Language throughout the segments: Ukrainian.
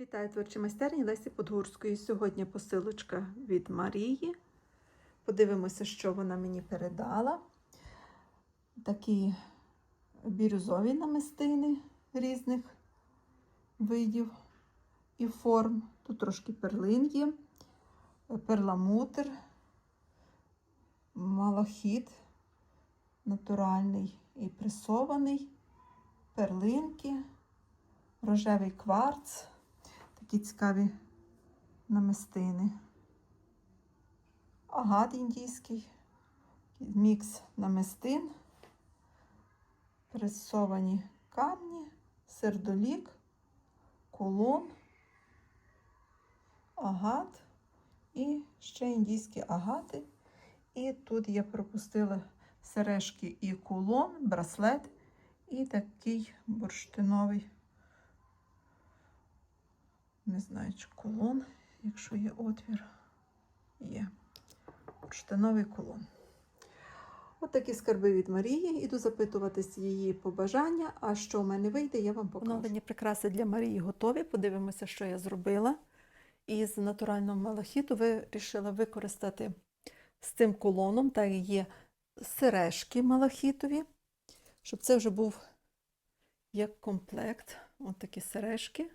Вітаю творчі майстерні Лесі Подгурської. Сьогодні посилочка від Марії. Подивимося, що вона мені передала. Такі бірюзові намистини різних видів і форм. Тут трошки перлин є, перламутр, малахіт натуральний і пресований, перлинки, рожевий кварц. Такі цікаві намистини. Агат індійський, мікс намистин, пресовані камні, сердолік, кулон, агат і ще індійські агати. І тут я пропустила сережки і кулон, браслет, і такий бурштиновий не знаю, чи колон, якщо є отвір, є бурштиновий колон. От такі скарби від Марії. Іду запитуватись її побажання. А що в мене вийде, я вам покажу. Оновлені прикраси для Марії готові. Подивимося, що я зробила. Із натурального малахіту вирішила використати з цим колоном, та є сережки малахітові, щоб це вже був як комплект. Ось такі сережки.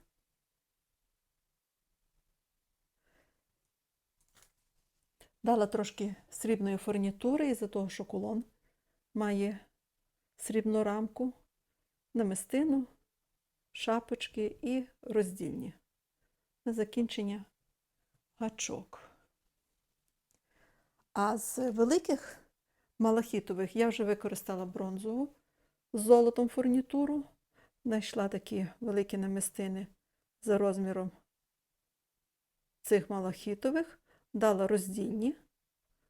Дала трошки срібної фурнітури із-за того, що кулон має срібну рамку, намистину, шапочки і роздільні. На закінчення гачок. А з великих малахітових я вже використала бронзову з золотом фурнітуру. Знайшла такі великі намистини за розміром цих малахітових дала роздільні.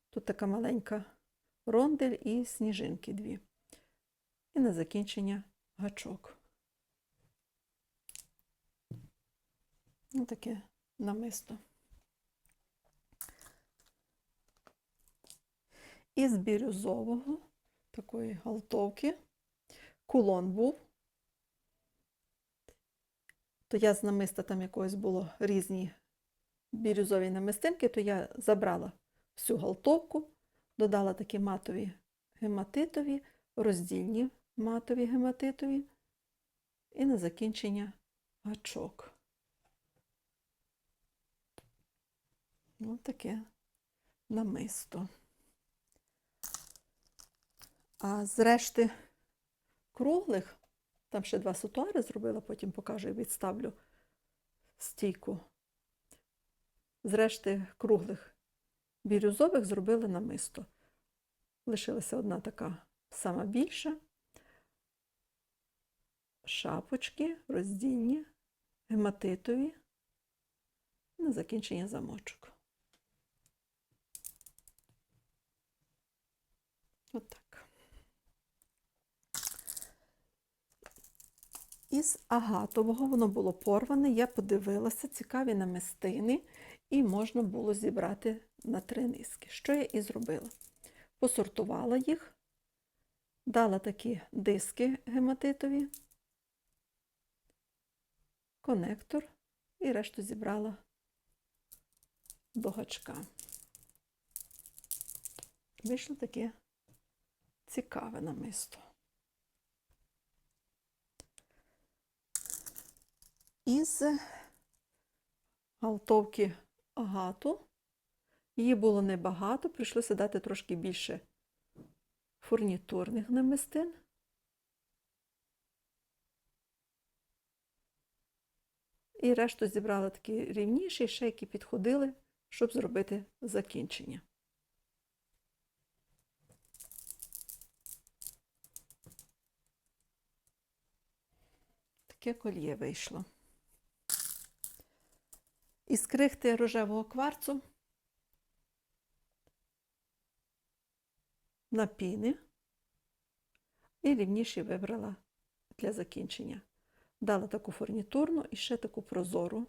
Тут така маленька рондель і сніжинки дві. І на закінчення гачок. Ось таке намисто. Із бірюзового такої галтовки кулон був. То я з намиста там якогось було різні бірюзові намистинки, то я забрала всю галтовку, додала такі матові гематитові, роздільні матові гематитові і на закінчення гачок. Ось таке намисто. А з решти круглих, там ще два сутуари зробила, потім покажу і відставлю стійку з решти круглих бірюзових зробили намисто. Лишилася одна така сама більша. Шапочки роздільні, гематитові, на закінчення замочок. Отак. Із агатового воно було порване, я подивилася цікаві намистини, і можна було зібрати на три низки. Що я і зробила? Посортувала їх, дала такі диски гематитові, конектор і решту зібрала до гачка. Вийшло таке цікаве намисто. Із галтовки агату. Її було небагато, прийшлося дати трошки більше фурнітурних намистин. І решту зібрала такі рівніші, ще які підходили, щоб зробити закінчення. Таке кольє вийшло. Із крихти рожевого кварцу на піни і рівніші вибрала для закінчення. Дала таку фурнітурну і ще таку прозору,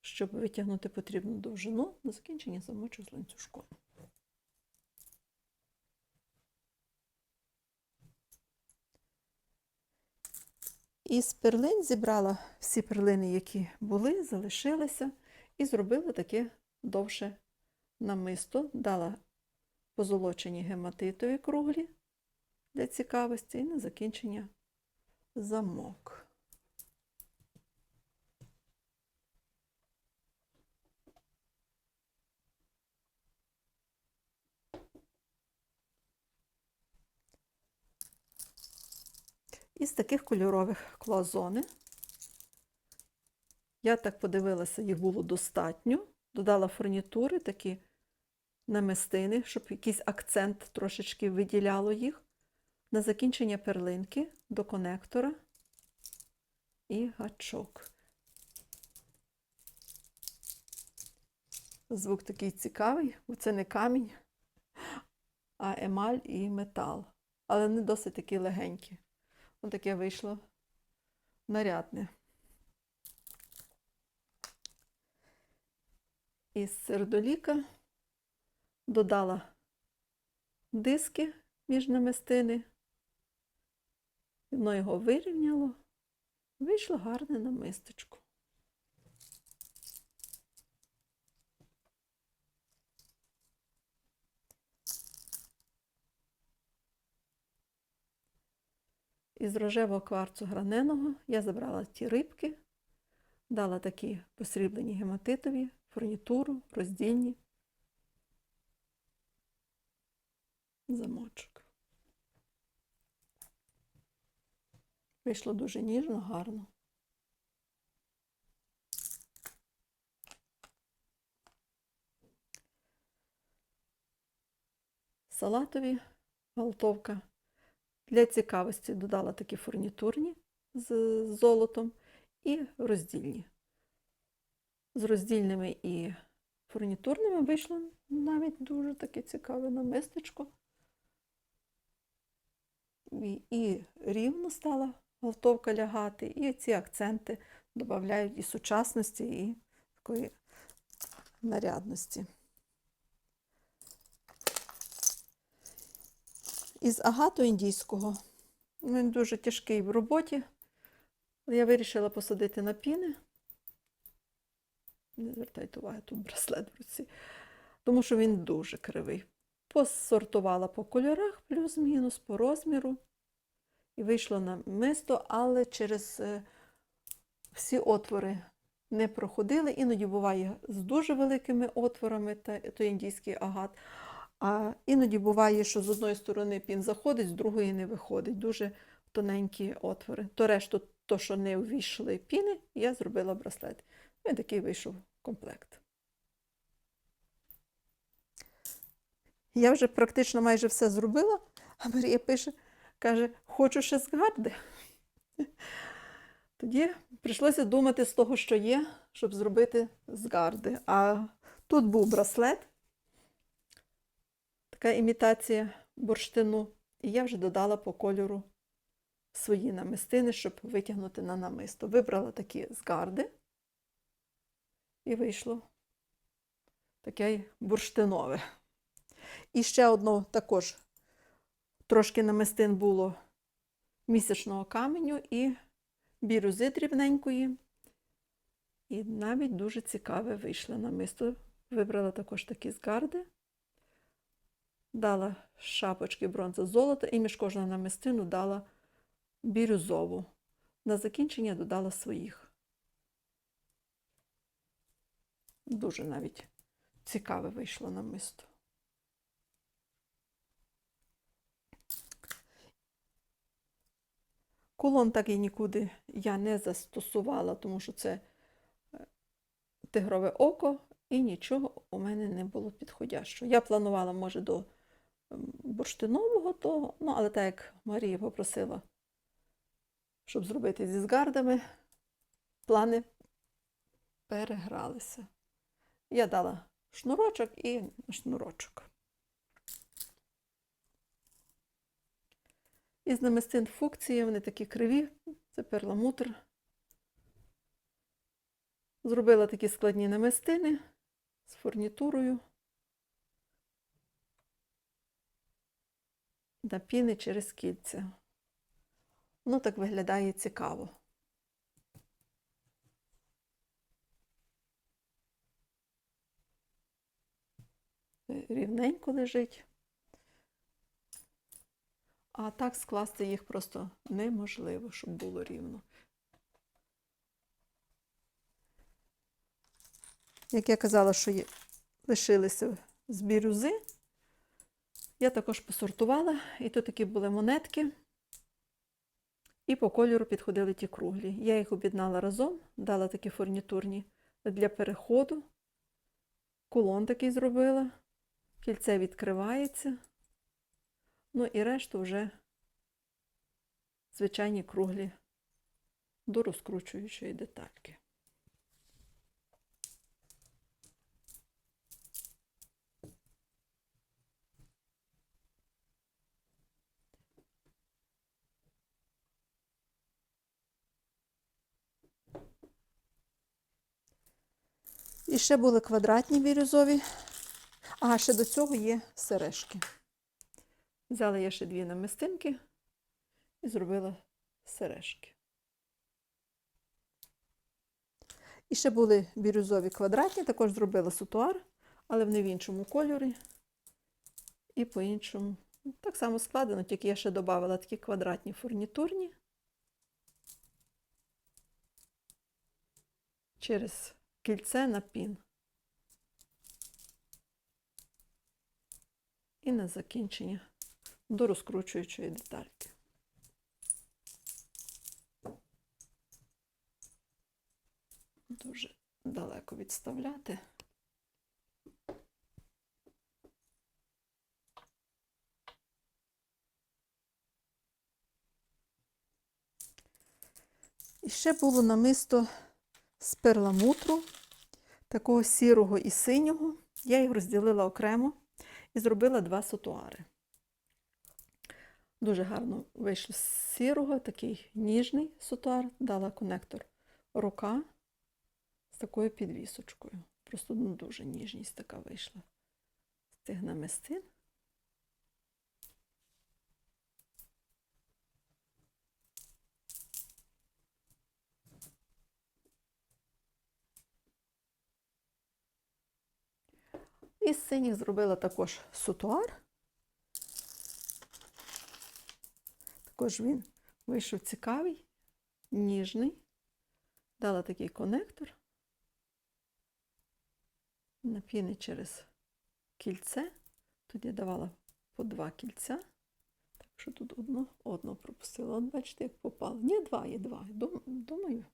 щоб витягнути потрібну довжину, на закінчення замочу з ланцюжком. Із перлин зібрала всі перлини, які були, залишилися, і зробила таке довше намисто. Дала позолочені гематитові круглі для цікавості і на закінчення замок. Із таких кольорових клоазони. Я так подивилася, їх було достатньо. Додала фурнітури, такі намистини, щоб якийсь акцент трошечки виділяло їх. На закінчення перлинки до конектора і гачок. Звук такий цікавий, бо це не камінь, а емаль і метал. Але вони досить такі легенькі. Ось таке вийшло нарядне. Із сердоліка додала диски між намистини. Воно його вирівняло. Вийшло гарне намисточко. Із рожевого кварцу граненого я забрала ті рибки, дала такі посріблені гематитові, фурнітуру, роздільні, замочок. Вийшло дуже ніжно, гарно. Салатові галтовка. Для цікавості додала такі фурнітурні з золотом і роздільні. З роздільними і фурнітурними вийшло навіть дуже таке цікаве намистечко. І, і рівно стала галтовка лягати, і ці акценти додають і сучасності, і такої нарядності. Із агату індійського. Він дуже тяжкий в роботі. Я вирішила посадити на піни. Не звертайте уваги, тут браслет в руці, тому що він дуже кривий. Посортувала по кольорах, плюс-мінус, по розміру. І вийшло на мисто, але через е, всі отвори не проходили. Іноді буває з дуже великими отворами, та, то індійський агат. А іноді буває, що з одної сторони пін заходить, з другої не виходить. Дуже тоненькі отвори. То решту, то, що не увійшли піни, я зробила браслет. І такий вийшов комплект. Я вже практично майже все зробила, а Марія пише, каже, хочу ще з гарди. Тоді прийшлося думати з того, що є, щоб зробити з гарди. А тут був браслет така імітація бурштину. І я вже додала по кольору свої намистини, щоб витягнути на намисто. Вибрала такі з гарди, і вийшло таке бурштинове. І ще одно також трошки намистин було місячного каменю і бірюзи дрібненької. І навіть дуже цікаве вийшло намисто. Вибрала також такі з гарди дала шапочки бронза золота і між кожного намистину дала бірюзову. На закінчення додала своїх. Дуже навіть цікаве вийшло намисто. Кулон так і нікуди я не застосувала, тому що це е, тигрове око, і нічого у мене не було підходящого. Я планувала, може, до бурштинового того, ну, але так як Марія попросила, щоб зробити зі згардами, плани перегралися. Я дала шнурочок і шнурочок. Із намистин фукції, вони такі криві, це перламутр. Зробила такі складні намистини з фурнітурою. На піни через кільця. Ну, так виглядає цікаво. Рівненько лежить, а так скласти їх просто неможливо, щоб було рівно. Як я казала, що є, лишилися з бірюзи я також посортувала, і тут такі були монетки. І по кольору підходили ті круглі. Я їх об'єднала разом, дала такі фурнітурні для переходу. Кулон такий зробила, кільце відкривається. Ну і решту вже звичайні круглі до розкручуючої детальки. Ще були квадратні бірюзові. А ще до цього є сережки. Взяла я ще дві намистинки і зробила сережки. І ще були бірюзові квадратні, також зробила сутуар, але вони в іншому кольорі і по-іншому. Так само складено, тільки я ще додала такі квадратні фурнітурні через кільце на пін. І на закінчення до розкручуючої детальки. Дуже далеко відставляти. І ще було намисто з перламутру, такого сірого і синього. Я їх розділила окремо і зробила два сотуари. Дуже гарно вийшло з сірого, такий ніжний сотуар, дала конектор рука з такою підвісочкою. Просто ну, дуже ніжність така вийшла з цих намистин. Із синіх зробила також сутуар. Також він вийшов цікавий, ніжний. Дала такий конектор. Напіни через кільце. Тут я давала по два кільця. Так що тут одно, одно пропустила. От бачите, як попало. Ні, два є два. Думаю,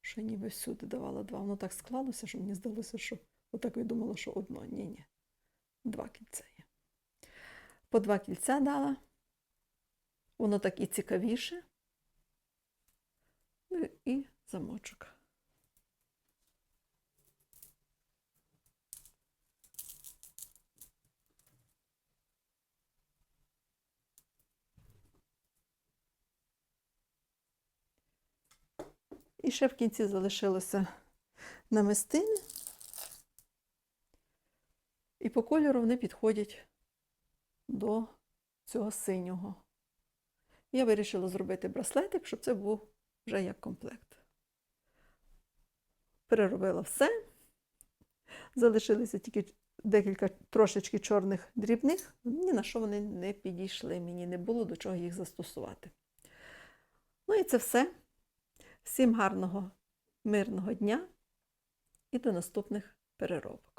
що ніби всюди давала два. Воно так склалося, що мені здалося, що отак я думала, що одно. Ні, ні. Два кільця є. По два кільця дала. Воно так і цікавіше. Ну і замочок. І ще в кінці залишилося намистини. І по кольору вони підходять до цього синього. Я вирішила зробити браслетик, щоб це був вже як комплект. Переробила все. Залишилися тільки декілька трошечки чорних дрібних. Ні на що вони не підійшли. Мені не було до чого їх застосувати. Ну і це все. Всім гарного, мирного дня і до наступних переробок.